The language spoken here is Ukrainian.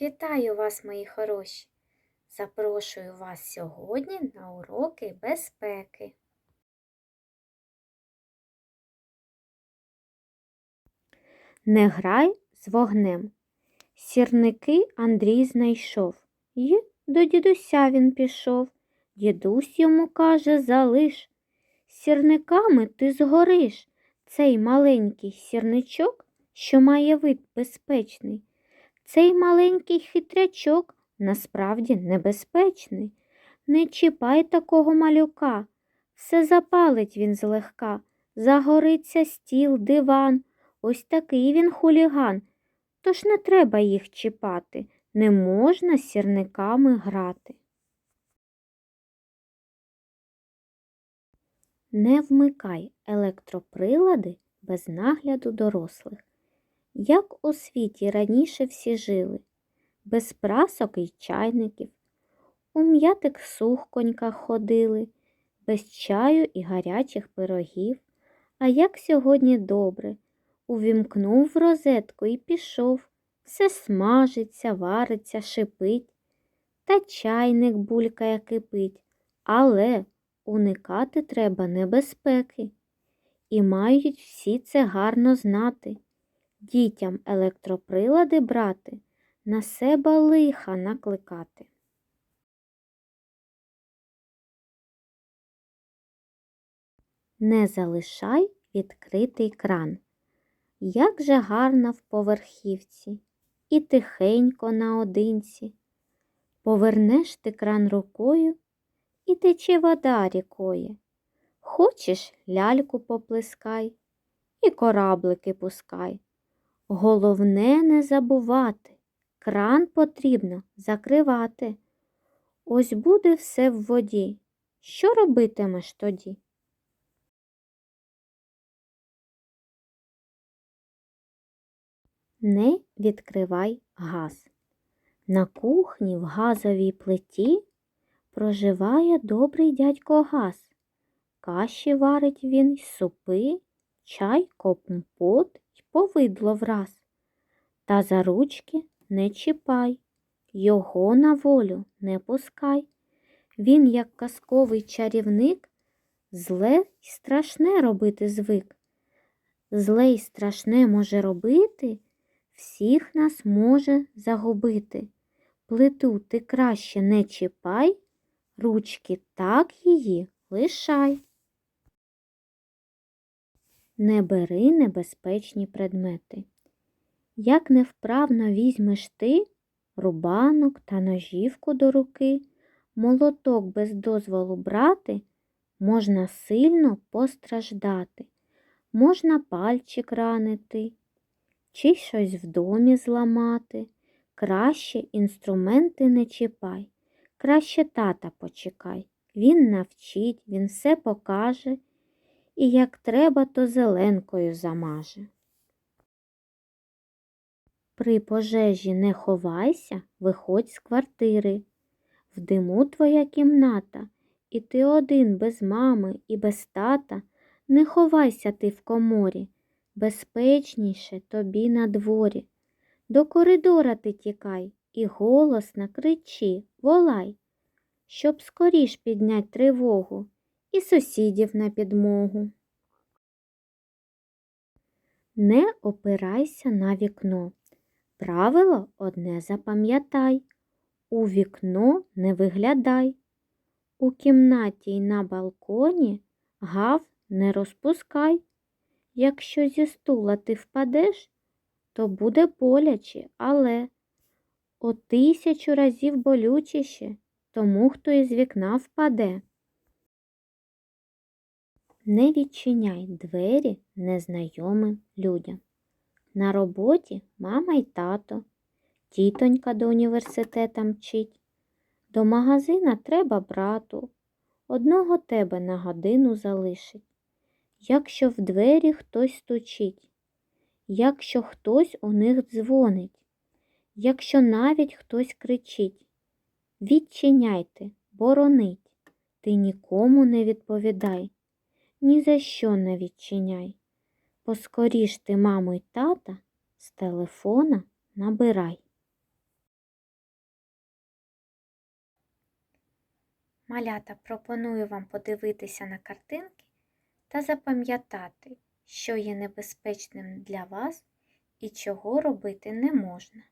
Вітаю вас, мої хороші! Запрошую вас сьогодні на уроки безпеки. Не грай з вогнем. Сірники Андрій знайшов, І до дідуся він пішов. Дідусь йому каже залиш. Сірниками ти згориш. Цей маленький сірничок, що має вид безпечний. Цей маленький хитрячок насправді небезпечний. Не чіпай такого малюка. Все запалить він злегка. Загориться стіл, диван. Ось такий він хуліган. Тож не треба їх чіпати, не можна сірниками грати. Не вмикай електроприлади без нагляду дорослих. Як у світі раніше всі жили, без прасок і чайників, у м'ятих сухконьках ходили, без чаю і гарячих пирогів. А як сьогодні добре, увімкнув в розетку і пішов, все смажиться, вариться, шипить, та чайник булькає кипить, але уникати треба небезпеки. І мають всі це гарно знати. Дітям електроприлади брати, на себе лиха накликати. Не залишай відкритий кран. Як же гарно в поверхівці і тихенько наодинці. Повернеш ти кран рукою і тече вода рікою. Хочеш ляльку поплескай і кораблики пускай. Головне не забувати, кран потрібно закривати. Ось буде все в воді. Що робитимеш тоді? Не відкривай газ. На кухні в газовій плиті проживає добрий дядько газ. Каші варить він супи, чай, компот повидло враз. Та за ручки не чіпай, його на волю не пускай. Він, як казковий чарівник, зле й страшне робити звик. Зле й страшне може робити всіх нас може загубити. Плиту ти краще не чіпай, ручки так її лишай. Не бери небезпечні предмети. Як невправно візьмеш ти рубанок та ножівку до руки, молоток без дозволу брати, можна сильно постраждати, можна пальчик ранити чи щось в домі зламати. Краще інструменти не чіпай, краще тата почекай. Він навчить, він все покаже і як треба, то зеленкою замаже. При пожежі не ховайся, виходь з квартири. В диму твоя кімната, і ти один без мами і без тата. Не ховайся ти в коморі безпечніше тобі на дворі. До коридора ти тікай і голосно кричи, волай, щоб скоріш піднять тривогу і сусідів на підмогу. Не опирайся на вікно. Правило одне запам'ятай. У вікно не виглядай. У кімнаті й на балконі гав не розпускай. Якщо зі стула ти впадеш, то буде боляче, але о тисячу разів болючіше тому, хто із вікна впаде. Не відчиняй двері незнайомим людям. На роботі мама й тато, тітонька до університета мчить. До магазина треба брату, одного тебе на годину залишить якщо в двері хтось стучить, якщо хтось у них дзвонить, якщо навіть хтось кричить, відчиняйте, боронить, ти нікому не відповідай, ні за що не відчиняй. Поскоріш ти, маму й тата, з телефона набирай. Малята пропоную вам подивитися на картинки та запам'ятати, що є небезпечним для вас і чого робити не можна.